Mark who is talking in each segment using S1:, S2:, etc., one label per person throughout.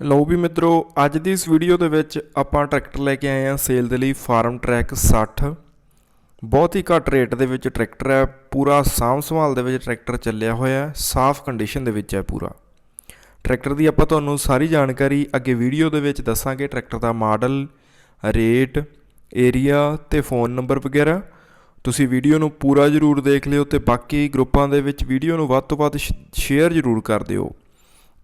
S1: ਲਓ ਵੀ ਮਿੱਤਰੋ, ਅੱਜ ਦੀ ਇਸ ਵੀਡੀਓ ਦੇ ਵਿੱਚ ਆਪਾਂ ਟਰੈਕਟਰ ਲੈ ਕੇ ਆਏ ਹਾਂ ਸੇਲ ਦੇ ਲਈ ਫਾਰਮ ਟਰੈਕ 60 ਬਹੁਤ ਹੀ ਘੱਟ ਰੇਟ ਦੇ ਵਿੱਚ ਟਰੈਕਟਰ ਹੈ, ਪੂਰਾ ਸਾਂਭ ਸੰਭਾਲ ਦੇ ਵਿੱਚ ਟਰੈਕਟਰ ਚੱਲਿਆ ਹੋਇਆ ਹੈ, ਸਾਫ਼ ਕੰਡੀਸ਼ਨ ਦੇ ਵਿੱਚ ਹੈ ਪੂਰਾ। ਟਰੈਕਟਰ ਦੀ ਆਪਾਂ ਤੁਹਾਨੂੰ ਸਾਰੀ ਜਾਣਕਾਰੀ ਅੱਗੇ ਵੀਡੀਓ ਦੇ ਵਿੱਚ ਦੱਸਾਂਗੇ, ਟਰੈਕਟਰ ਦਾ ਮਾਡਲ, ਰੇਟ, ਏਰੀਆ ਤੇ ਫੋਨ ਨੰਬਰ ਵਗੈਰਾ। ਤੁਸੀਂ ਵੀਡੀਓ ਨੂੰ ਪੂਰਾ ਜ਼ਰੂਰ ਦੇਖ ਲਿਓ ਤੇ ਬਾਕੀ ਗਰੁੱਪਾਂ ਦੇ ਵਿੱਚ ਵੀਡੀਓ ਨੂੰ ਵੱਧ ਤੋਂ ਵੱਧ ਸ਼ੇਅਰ ਜ਼ਰੂਰ ਕਰ ਦਿਓ।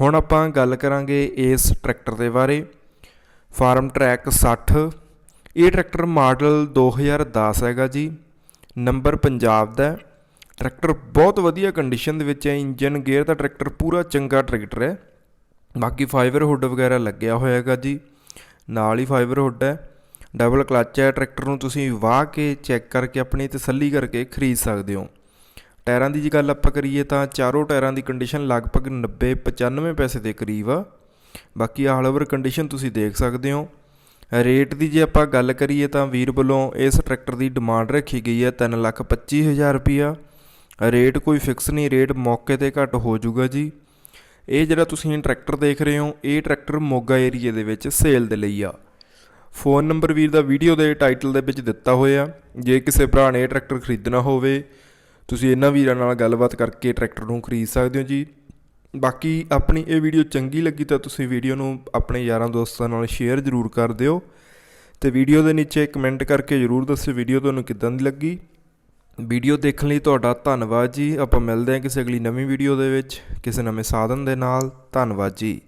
S1: ਹੁਣ ਆਪਾਂ ਗੱਲ ਕਰਾਂਗੇ ਇਸ ਟਰੈਕਟਰ ਦੇ ਬਾਰੇ। ਫਾਰਮ ਟਰੈਕ 60 ਇਹ ਟਰੈਕਟਰ ਮਾਡਲ 2010 ਹੈਗਾ ਜੀ। ਨੰਬਰ ਪੰਜਾਬ ਦਾ ਟਰੈਕਟਰ ਬਹੁਤ ਵਧੀਆ ਕੰਡੀਸ਼ਨ ਦੇ ਵਿੱਚ ਹੈ। ਇੰਜਨ ਗੇਅਰ ਦਾ ਟਰੈਕਟਰ ਪੂਰਾ ਚੰਗਾ ਟਰੈਕਟਰ ਹੈ। ਬਾਕੀ ਫਾਈਬਰ ਹੁੱਡ ਵਗੈਰਾ ਲੱਗਿਆ ਹੋਇਆ ਹੈਗਾ ਜੀ। ਨਾਲ ਹੀ ਫਾਈਬਰ ਹੁੱਡ ਹੈ। ਡਬਲ ਕਲਚ ਹੈ। ਟਰੈਕਟਰ ਨੂੰ ਤੁਸੀਂ ਵਾਹ ਕੇ ਚੈੱਕ ਕਰਕੇ ਆਪਣੀ ਤਸੱਲੀ ਕਰਕੇ ਖਰੀਦ ਸਕਦੇ ਹੋ। ਟਾਇਰਾਂ ਦੀ ਜੇ ਗੱਲ ਆਪਾਂ ਕਰੀਏ ਤਾਂ ਚਾਰੋਂ ਟਾਇਰਾਂ ਦੀ ਕੰਡੀਸ਼ਨ ਲਗਭਗ 90 95 ਪੈਸੇ ਦੇ ਕਰੀਬ ਆ। ਬਾਕੀ ਆਲ ਓਵਰ ਕੰਡੀਸ਼ਨ ਤੁਸੀਂ ਦੇਖ ਸਕਦੇ ਹੋ। ਰੇਟ ਦੀ ਜੇ ਆਪਾਂ ਗੱਲ ਕਰੀਏ ਤਾਂ ਵੀਰ ਵੱਲੋਂ ਇਸ ਟਰੈਕਟਰ ਦੀ ਡਿਮਾਂਡ ਰੱਖੀ ਗਈ ਹੈ 325000 ਰੁਪਿਆ ਰੇਟ ਕੋਈ ਫਿਕਸ ਨਹੀਂ, ਰੇਟ ਮੌਕੇ ਤੇ ਘੱਟ ਹੋ ਜਾਊਗਾ ਜੀ। ਇਹ ਜਿਹੜਾ ਤੁਸੀਂ ਟਰੈਕਟਰ ਦੇਖ ਰਹੇ ਹੋ, ਇਹ ਟਰੈਕਟਰ ਮੋਗਾ ਏਰੀਏ ਦੇ ਵਿੱਚ ਸੇਲ ਦੇ ਲਈ ਆ। ਫੋਨ ਨੰਬਰ ਵੀਰ ਦਾ ਵੀਡੀਓ ਦੇ ਟਾਈਟਲ ਦੇ ਵਿੱਚ ਦਿੱਤਾ ਹੋਇਆ। ਜੇ ਕਿਸੇ ਭਰਾ ਨੇ ਇਹ ਟਰੈਕਟਰ ਖਰੀਦਣਾ ਹੋਵੇ ਤੁਸੀਂ ਇਹਨਾਂ ਵੀਰਾਂ ਨਾਲ ਗੱਲਬਾਤ ਕਰਕੇ ਟਰੈਕਟਰ ਨੂੰ ਖਰੀਦ ਸਕਦੇ ਹੋ ਜੀ। ਬਾਕੀ ਆਪਣੀ ਇਹ ਵੀਡੀਓ ਚੰਗੀ ਲੱਗੀ ਤਾਂ ਤੁਸੀਂ ਵੀਡੀਓ ਨੂੰ ਆਪਣੇ ਯਾਰਾਂ ਦੋਸਤਾਂ ਨਾਲ ਸ਼ੇਅਰ ਜ਼ਰੂਰ ਕਰ ਦਿਓ। ਤੇ ਵੀਡੀਓ ਦੇ ਨੀਚੇ ਕਮੈਂਟ ਕਰਕੇ ਜ਼ਰੂਰ ਦੱਸਿਓ ਵੀਡੀਓ ਤੁਹਾਨੂੰ ਕਿੱਦਾਂ ਦੀ ਲੱਗੀ। ਵੀਡੀਓ ਦੇਖਣ ਲਈ ਤੁਹਾਡਾ ਧੰਨਵਾਦ ਜੀ। ਆਪਾਂ ਮਿਲਦੇ ਹਾਂ ਕਿਸੇ ਅਗਲੀ ਨਵੀਂ ਵੀਡੀਓ ਦੇ ਵਿੱਚ। ਕਿਸੇ ਨਵੇਂ ਸਾਧਨ ਦੇ ਨਾਲ। ਧੰਨਵਾਦ ਜੀ।